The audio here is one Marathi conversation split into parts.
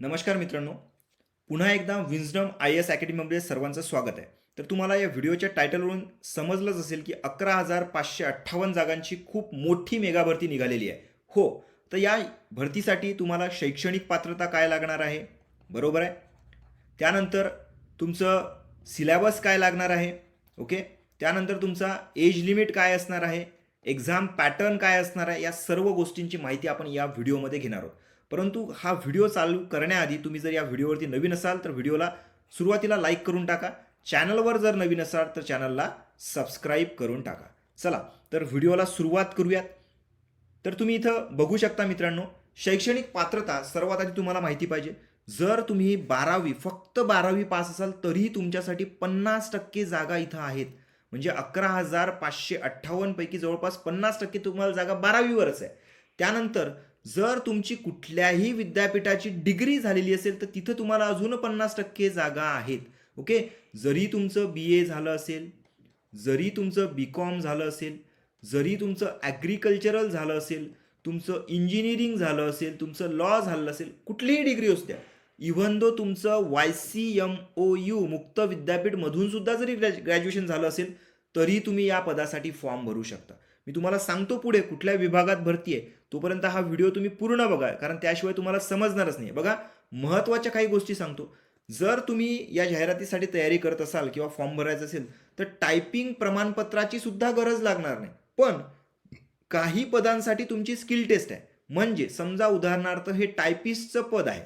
नमस्कार मित्रांनो. पुन्हा एकदा विन्झडम आय एस अकॅडमीमध्ये सर्वांचं स्वागत आहे. तर तुम्हाला या व्हिडिओच्या टायटलवरून समजलंच असेल की अकरा हजार पाचशे अठ्ठावन्न जागांची खूप मोठी मेगा भरती निघालेली आहे. हो तर या भरतीसाठी तुम्हाला शैक्षणिक पात्रता काय लागणार आहे? बरोबर आहे? त्यानंतर तुमचं सिलॅबस काय लागणार आहे? ओके? त्यानंतर तुमचा एज लिमिट काय असणार आहे? एक्झाम पॅटर्न काय असणार आहे? या सर्व गोष्टींची माहिती आपण या व्हिडिओमध्ये घेणार आहोत. परंतु हा व्हिडिओ चालू करण्याआधी तुम्ही जर या व्हिडिओवरती नवीन असाल तर व्हिडिओला सुरुवातीला लाईक करून टाका. चॅनलवर जर नवीन असाल तर चॅनलला सबस्क्राईब करून टाका. चला तर व्हिडिओला सुरुवात करूयात. तर तुम्ही इथं बघू शकता मित्रांनो शैक्षणिक पात्रता सर्वात आधी तुम्हाला माहिती पाहिजे. जर तुम्ही बारावी फक्त बारावी पास असाल तरीही तुमच्यासाठी पन्नास टक्के जागा इथं आहेत. म्हणजे अकरा हजार पाचशे अठ्ठावन्नपैकी जवळपास पन्नास टक्के तुम्हाला जागा बारावीवरच आहे. त्यानंतर जर तुमची कुठल्याही विद्यापीठाची डिग्री झालेली असेल तर तिथं तुम्हाला अजून पन्नास टक्के जागा आहेत. ओके? जरी तुमचं बी ए झालं असेल जरी तुमचं बी कॉम झालं असेल जरी तुमचं ॲग्रिकल्चरल झालं असेल तुमचं इंजिनिअरिंग झालं असेल तुमचं लॉ झालं असेल कुठलीही डिग्री असू द्या. इव्हन दो तुमचं Y C M O U मुक्त विद्यापीठमधून सुद्धा जरी ग्रॅज ग्रॅज्युएशन झालं असेल तरी तुम्ही या पदासाठी फॉर्म भरू शकता. मी तुम्हाला सांगतो पुढे कुठल्या विभागात भरती आहे तोपर्यंत हा व्हिडिओ तुम्ही पूर्ण बघा कारण त्याशिवाय तुम्हाला समजणारच नाही. बघा महत्त्वाच्या काही गोष्टी सांगतो. जर तुम्ही या जाहिरातीसाठी तयारी करत असाल किंवा फॉर्म भरायचा असेल तर टायपिंग प्रमाणपत्राची सुद्धा गरज लागणार नाही. पण काही पदांसाठी तुमची स्किल टेस्ट आहे. म्हणजे समजा उदाहरणार्थ हे टायपिस्टचं पद आहे.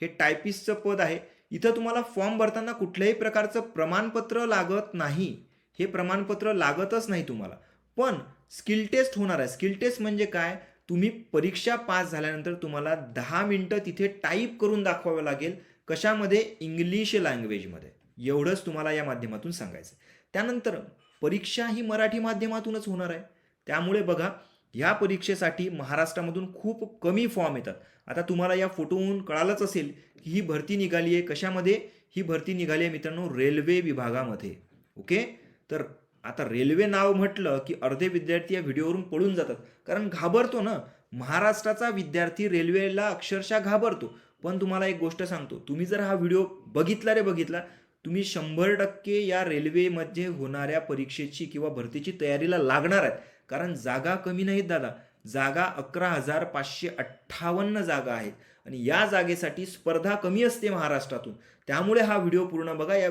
हे टायपिस्टचं पद आहे. इथं तुम्हाला फॉर्म भरताना कुठल्याही प्रकारचं प्रमाणपत्र लागत नाही. हे प्रमाणपत्र लागतच नाही तुम्हाला. पण स्किल टेस्ट होणार आहे. स्किल टेस्ट म्हणजे काय? तुम्ही परीक्षा पास झाल्यानंतर तुम्हाला दहा मिनटं तिथे टाईप करून दाखवावं लागेल कशामध्ये? इंग्लिश लँग्वेजमध्ये एवढंच तुम्हाला या माध्यमातून सांगायचं त्यानंतर परीक्षा ही मराठी माध्यमातूनच होणार आहे. त्यामुळे बघा ह्या परीक्षेसाठी महाराष्ट्रामधून खूप कमी फॉर्म येतात. आता तुम्हाला या फोटोहून कळालंच असेल की ही भरती निघाली आहे. कशामध्ये? ही भरती निघाली आहे मित्रांनो रेल्वे विभागामध्ये. ओके? तर आता रेल्वे नाव म्हटलं की अर्धे विद्यार्थी या व्हिडिओवरून पळून जातात. कारण घाबरतो ना. महाराष्ट्राचा विद्यार्थी रेल्वेला अक्षरशः घाबरतो. पण तुम्हाला एक गोष्ट सांगतो. तुम्ही जर हा व्हिडिओ बघितला रे बघितला तुम्ही शंभर टक्के या रेल्वेमध्ये होणाऱ्या परीक्षेची किंवा भरतीची तयारीला लागणार आहेत. कारण जागा कमी नाहीत दादा. जागा अकरा हजार पाचशे अठ्ठावन्न जागा आहेत. आणि या जागेसाठी स्पर्धा कमी असते महाराष्ट्रातून. त्यामुळे हा व्हिडिओ पूर्ण बघा. या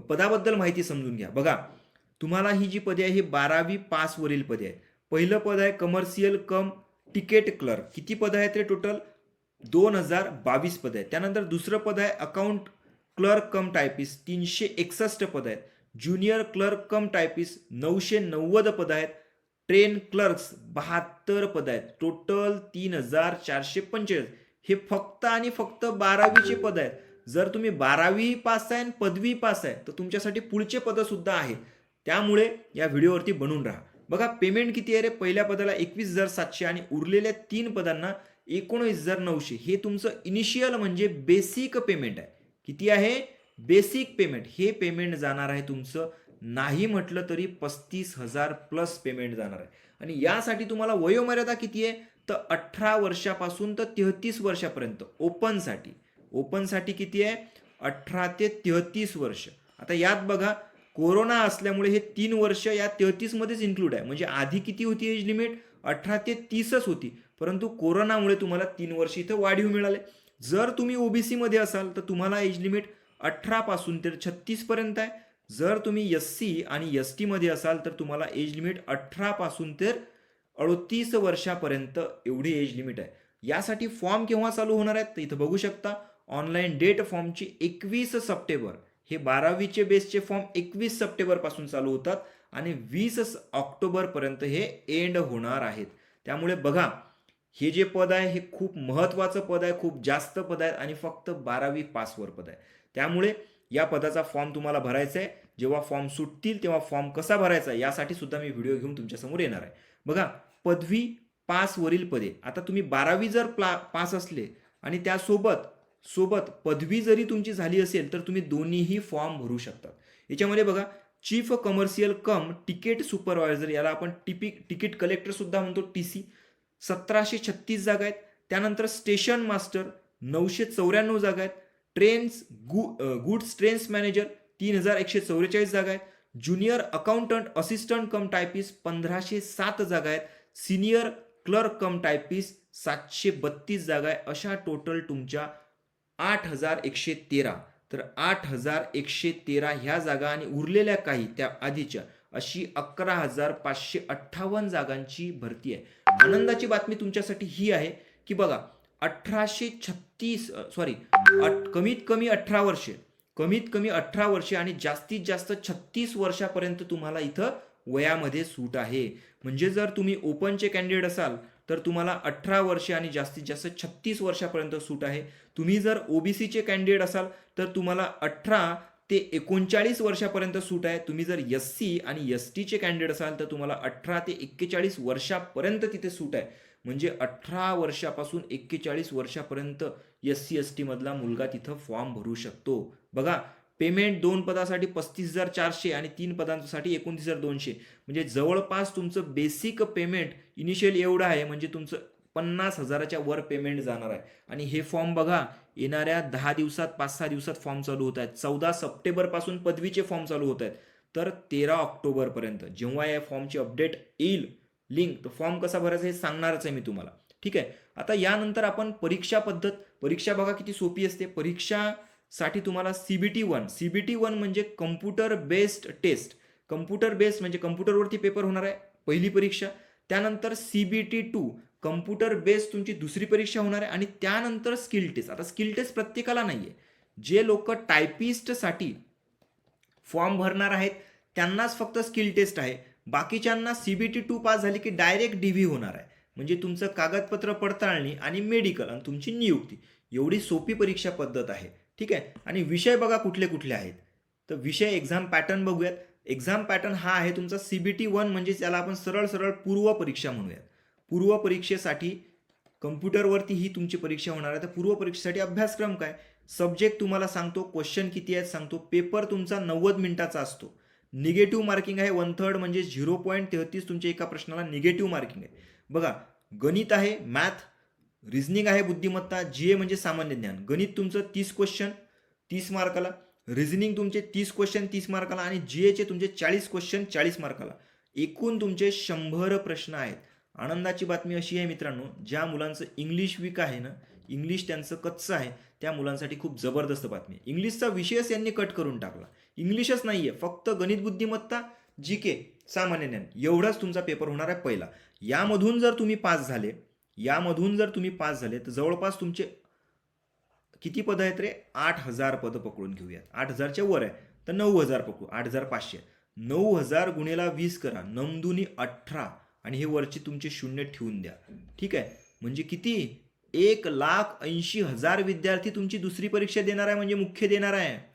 पदाबद्दल माहिती समजून घ्या. बघा. तुम्हाला ही जी पदे आहे ही बारावी पासवरील पदे आहेत. पहिलं पद आहे कमर्शियल कम तिकेट क्लर्क किती पद आहेत रे टोटल दोन हजार बावीस पद आहेत. त्यानंतर दुसरं पद आहे अकाउंट क्लर्क कम टायपिस तीनशे एकसष्ट पद आहेत. ज्युनियर क्लर्क कम टायपीस नऊशे नव्वद पद आहेत. ट्रेन क्लर्क्स बहात्तर पद आहेत. टोटल तीन हजार चारशे पंचेचाळीस. हे फक्त आणि फक्त बारावीचे पद आहेत. जर तुम्ही बारावी पास आहे आणि पदवी पास आहे तर तुमच्यासाठी पुढचे पदं सुद्धा आहेत. त्यामुळे या व्हिडिओवरती बनून राहा. बघा पेमेंट किती आहे रे? पहिल्या पदाला एकवीस हजार सातशे आणि उरलेल्या तीन पदांना एकोणीस हजार नऊशे. हे तुमचं इनिशियल म्हणजे बेसिक पेमेंट आहे. किती आहे? बेसिक पेमेंट हे पेमेंट जाणार आहे तुमचं नाही म्हटलं तरी पस्तीस हजार प्लस पेमेंट जाणार आहे. आणि यासाठी तुम्हाला वयोमर्यादा किती आहे? तर अठरा वर्षापासून तर तेहतीस वर्षापर्यंत. ओपनसाठी ओपनसाठी किती आहे? अठरा ते तेहतीस वर्ष. आता यात बघा कोरोना असल्यामुळे हे तीन वर्ष या तेहतीसमध्येच इन्क्लूड आहे. म्हणजे आधी किती होती एज लिमिट अठरा ते तीसच होती. परंतु कोरोनामुळे तुम्हाला तीन वर्ष इथं वाढीव मिळाले. जर तुम्ही ओबीसीमध्ये असाल तर तुम्हाला एज लिमिट अठरापासून ते छत्तीसपर्यंत आहे. जर तुम्ही एस सी आणि एस टीमध्ये असाल तर तुम्हाला एज लिमिट अठरापासून तर अडतीस वर्षापर्यंत एवढी एज लिमिट आहे. यासाठी फॉर्म केव्हा चालू होणार आहेत तर इथं बघू शकता. ऑनलाईन डेट फॉर्मची एकवीस सप्टेंबर. हे बारावीचे बेसचे फॉर्म एकवीस सप्टेंबरपासून चालू होतात आणि वीस ऑक्टोबरपर्यंत हे एंड होणार आहेत. त्यामुळे बघा हे जे पद आहे हे खूप महत्त्वाचं पद आहे खूप जास्त पद आहेत आणि फक्त बारावी पासवर पद आहे. त्यामुळे या पदाचा फॉर्म तुम्हाला भरायचा आहे. जेव्हा फॉर्म सुटतील तेव्हा फॉर्म कसा भरायचा आहे यासाठी सुद्धा मी व्हिडिओ घेऊन तुमच्यासमोर येणार आहे. बघा पदवी पासवरील पदे. आता तुम्ही बारावी जर प्ला पास असले आणि त्यासोबत सोबत पदवी जरी तुमची झाली असेल तर तुम्ही दोन्हीही फॉर्म भरू शकता याच्यामध्ये बघा chief commercial cum ticket supervisor याला आपण टिपी तिकीट कलेक्टरसुद्धा म्हणतो टी सी सतराशे छत्तीस जागा आहेत. त्यानंतर स्टेशन मास्टर नऊशे चौऱ्याण्णव जागा आहेत. ट्रेन्स गु गुड्स ट्रेन्स मॅनेजर तीन हजार एकशे चौवेचाळीस जागा आहेत. Junior accountant assistant cum typist पंधराशे सात जागा आहेत. सिनियर क्लर्क कम टायपीस सातशे बत्तीस जागा आहे अशा टोटल तुमच्या आठ हजार एकशे तेरा. तर आठ हजार एकशे तेरा ह्या जागा आणि उरलेल्या काही त्या आधीच्या अशी अकरा हजार पाचशे अठ्ठावन्न जागांची भरती आहे. आनंदाची बातमी तुमच्यासाठी ही आहे की बघा अठराशे छत्तीस सॉरी कमीत कमी अठरा वर्षे कमीत कमी अठरा वर्षे आणि जास्तीत जास्त छत्तीस वर्षापर्यंत तुम्हाला इथं वयामध्ये सूट आहे. म्हणजे जर तुम्ही ओपनचे कॅन्डिडेट असाल तर तुम्हाला अठरा वर्षे आणि जास्तीत जास्त छत्तीस वर्षापर्यंत सूट आहे. तुम्ही जर ओबीसीचे कॅन्डिडेट असाल तर तुम्हाला अठरा ते एकोणचाळीस वर्षापर्यंत सूट आहे. तुम्ही जर एस सी आणि एस टीचे कॅन्डिडेट असाल तर तुम्हाला अठरा ते एक्केचाळीस वर्षापर्यंत तिथे सूट आहे. म्हणजे अठरा वर्षापासून एक्केचाळीस वर्षापर्यंत एस सी एस टीमधला मुलगा तिथं फॉर्म भरू शकतो. बघा पेमेंट दोन पदासाठी पस्तीस हजार चारशे आणि तीन पदांसाठी एकोणतीस हजार दोनशे. म्हणजे जवळपास तुमचं बेसिक पेमेंट इनिशियल एवढं आहे म्हणजे तुमचं पन्नास हजाराच्या वर पेमेंट जाणार आहे. आणि हे फॉर्म बघा येणाऱ्या दहा दिवसात पाच सहा दिवसात फॉर्म चालू होत आहेत. चौदा सप्टेंबरपासून पदवीचे फॉर्म चालू होत आहेत. तर तेरा ऑक्टोबरपर्यंत जेव्हा या फॉर्मची अपडेट येईल लिंक तर फॉर्म कसा भरायचा हे सांगणारच आहे मी तुम्हाला. ठीक आहे? आता यानंतर आपण परीक्षा पद्धत परीक्षा बघा किती सोपी असते. परीक्षा साठी तुम्हाला सीबीटी वन सीबीटी वन म्हणजे computer based test computer based म्हणजे कम्प्युटरवरती पेपर होणार आहे पहिली परीक्षा. त्यानंतर सीबीटी टू कम्प्युटर बेस्ड तुमची दुसरी परीक्षा होणार आहे आणि त्यानंतर स्किल टेस्ट आता स्किल टेस्ट प्रत्येकाला नाही आहे जे लोक टायपिस्टसाठी फॉर्म भरणार आहेत त्यांनाच फक्त स्किल टेस्ट आहे. बाकीच्यांना सीबीटी टू पास झाली की डायरेक्ट डी व्ही होणार आहे. म्हणजे तुमचं कागदपत्र पडताळणी आणि मेडिकल आणि तुमची नियुक्ती. एवढी सोपी परीक्षा पद्धत आहे. ठीक आहे? आणि विषय बघा कुठले कुठले आहेत. तर विषय एक्झाम पॅटर्न बघूयात. एक्झाम पॅटर्न हा आहे तुमचा सी बी टी वन म्हणजे त्याला आपण सरळ सरळ पूर्व परीक्षा म्हणूयात. पूर्व परीक्षेसाठी कम्प्युटरवरती ही तुमची परीक्षा होणार आहे. तर पूर्व परीक्षेसाठी अभ्यासक्रम काय? सब्जेक्ट तुम्हाला सांगतो क्वेश्चन किती आहेत सांगतो. पेपर तुमचा नव्वद मिनिटाचा असतो. निगेटिव्ह मार्किंग आहे वन थर्ड म्हणजे झिरो पॉईंट तेहतीस तुमच्या एका प्रश्नाला निगेटिव्ह मार्किंग आहे. बघा गणित आहे मॅथ रिझनिंग आहे बुद्धिमत्ता जी ए म्हणजे सामान्य ज्ञान. गणित तुमचं तीस क्वेश्चन तीस मार्काला. रिझनिंग तुमचे तीस क्वेश्चन तीस मार्काला आणि जी एचे तुमचे चाळीस क्वेश्चन चाळीस मार्काला. एकूण तुमचे शंभर प्रश्न आहेत. आनंदाची बातमी अशी आहे मित्रांनो ज्या मुलांचं इंग्लिश वीक आहे ना इंग्लिश त्यांचं कच्चं आहे त्या मुलांसाठी खूप जबरदस्त बातमी आहे. इंग्लिशचा विषयच यांनी कट करून टाकला. इंग्लिशच नाही आहे फक्त गणित बुद्धिमत्ता जी के सामान्य ज्ञान. एवढाच तुमचा पेपर होणार आहे पहिला. यामधून जर तुम्ही पास झाले यामधून जर तुम्ही पास झाले तर जवळपास तुमचे किती पदं आहेत रे? आठ हजार पदं पकडून घेऊयात. आठ हजारच्या वर आहे तर नऊ हजार पकडू. आठ हजार पाचशे. नऊ हजार गुणेला वीस करा. नमदुनी अठरा. आणि हे वरचे तुमचे शून्य ठेवून द्या. ठीक आहे? म्हणजे किती? एक लाख ऐंशी हजार विद्यार्थी तुमची दुसरी परीक्षा देणार आहे म्हणजे मुख्य देणार आहे.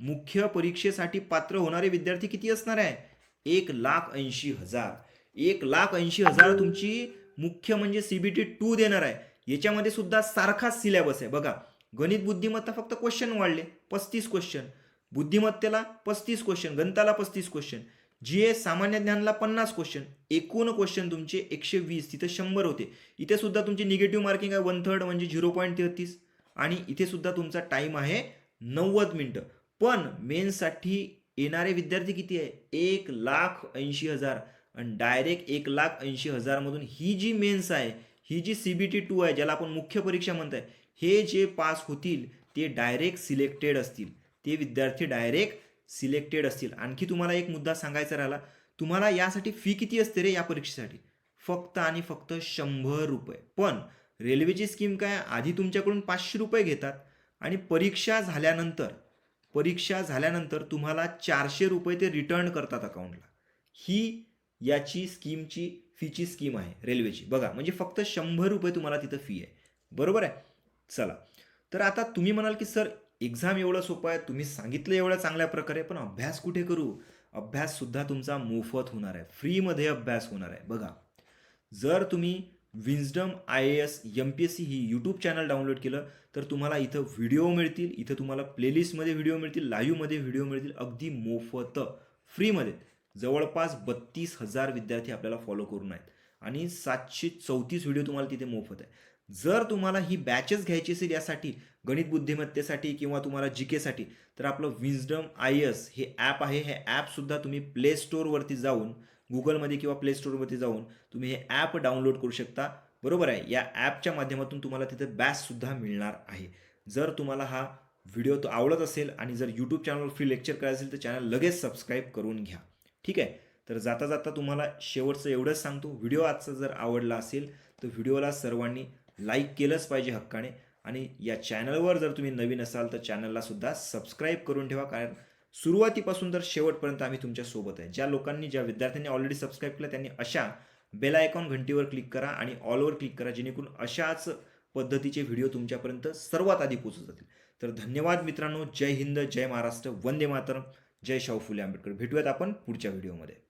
मुख्य परीक्षेसाठी पात्र होणारे विद्यार्थी किती असणार आहे? एक लाख ऐंशी हजार. एक लाख ऐंशी हजार तुमची मुख्य म्हणजे सीबीटी टू देणार आहे. याच्यामध्ये सुद्धा सारखाच सिलेबस आहे. बघा गणित बुद्धिमत्ता फक्त क्वेश्चन वाढले. पस्तीस क्वेश्चन बुद्धिमत्तेला पस्तीस क्वेश्चन गणिताला पस्तीस क्वेश्चन जी ए सामान्य ज्ञानला पन्नास क्वेश्चन एकूण क्वेश्चन तुमचे एकशे वीस. तिथे शंभर होते. इथे सुद्धा तुमची निगेटिव्ह मार्किंग आहे वन थर्ड म्हणजे झिरो पॉईंट तेहतीस. आणि इथे सुद्धा तुमचा टाईम आहे नव्वद मिनटं पण मेन्ससाठी येणारे विद्यार्थी किती आहे? एक लाख ऐंशी हजार. डायरेक्ट एक लाख ऐंशी हजारमधून ही जी मेन्स आहे ही जी सी बी टी टू आहे ज्याला आपण मुख्य परीक्षा म्हणताय हे जे पास होतील ते डायरेक्ट सिलेक्टेड असतील. ते विद्यार्थी डायरेक्ट सिलेक्टेड असतील. आणखी तुम्हाला एक मुद्दा सांगायचा राहिला तुम्हाला यासाठी फी किती असते रे या परीक्षेसाठी? फक्त आणि फक्त शंभर रुपये. पण रेल्वेची स्कीम काय आधी तुमच्याकडून पाचशे रुपये घेतात आणि परीक्षा झाल्यानंतर परीक्षा झाल्यानंतर तुम्हाला चारशे रुपये ते रिटर्न करतात अकाउंटला ही याची स्कीमची फीची स्कीम आहे रेल्वेची बघा म्हणजे फक्त शंभर रुपये तुम्हाला तिथं फी आहे. बरोबर आहे? चला. तर आता तुम्ही म्हणाल की सर एक्झाम एवढं सोपं आहे तुम्ही सांगितलं एवढं चांगल्या प्रकारे पण अभ्यास कुठे करू? अभ्याससुद्धा तुमचा मोफत होणार आहे. फ्रीमध्ये अभ्यास होणार आहे. बघा. जर तुम्ही wisdom I A S M P S C he YouTube channel download केलं तर तुम्हाला इथं व्हिडिओ मिळतील इथं तुम्हाला प्लेलिस्टमध्ये व्हिडिओ मिळतील लाईव्हमध्ये व्हिडिओ मिळतील अगदी मोफत. फ्रीमध्ये जवळपास बत्तीस हजार विद्यार्थी आपल्याला फॉलो करून आहेत. आणि सातशे चौतीस व्हिडिओ तुम्हाला तिथे मोफत आहे जर तुम्हाला ही बॅचेस घ्यायची असेल यासाठी गणित बुद्धिमत्तेसाठी किंवा तुम्हाला जी केसाठी तर आपलं विजडम आय एस हे ॲप आहे. हे ॲपसुद्धा तुम्ही प्ले स्टोअरवरती जाऊन गुगलमध्ये किंवा प्ले स्टोअरवरती जाऊन तुम्ही हे ॲप डाउनलोड करू शकता. बरोबर आहे. या ॲपच्या माध्यमातून तुम्हाला तिथे बॅचसुद्धा मिळणार आहे. जर तुम्हाला हा व्हिडिओ तो आवडत असेल आणि जर यूट्यूब चॅनलवर फ्री लेक्चर करायचं असेल तर चॅनल लगेच सबस्क्राईब करून घ्या. ठीक आहे? तर जाता जाता तुम्हाला शेवटचं एवढंच सांगतो. व्हिडिओ आजचा जर आवडला असेल तर व्हिडिओला सर्वांनी लाईक केलंच पाहिजे हक्काने. आणि या चॅनलवर जर तुम्ही नवीन असाल तर चॅनललासुद्धा सबस्क्राईब करून ठेवा. कारण सुरुवातीपासून तर शेवटपर्यंत आम्ही तुमच्यासोबत आहे. ज्या लोकांनी ज्या विद्यार्थ्यांनी ऑलरेडी सबस्क्राईब केलं त्यांनी अशा बेल आयकॉन घंटीवर क्लिक करा आणि ऑलवर क्लिक करा जेणेकरून अशाच पद्धतीचे व्हिडिओ तुमच्यापर्यंत सर्वात आधी पोहोचत जातील. तर धन्यवाद मित्रांनो. जय हिंद जय महाराष्ट्र. वंदे मातरम. जय शाहू फुले आंबेडकर. भेटूयात आपण पुढच्या व्हिडिओमध्ये.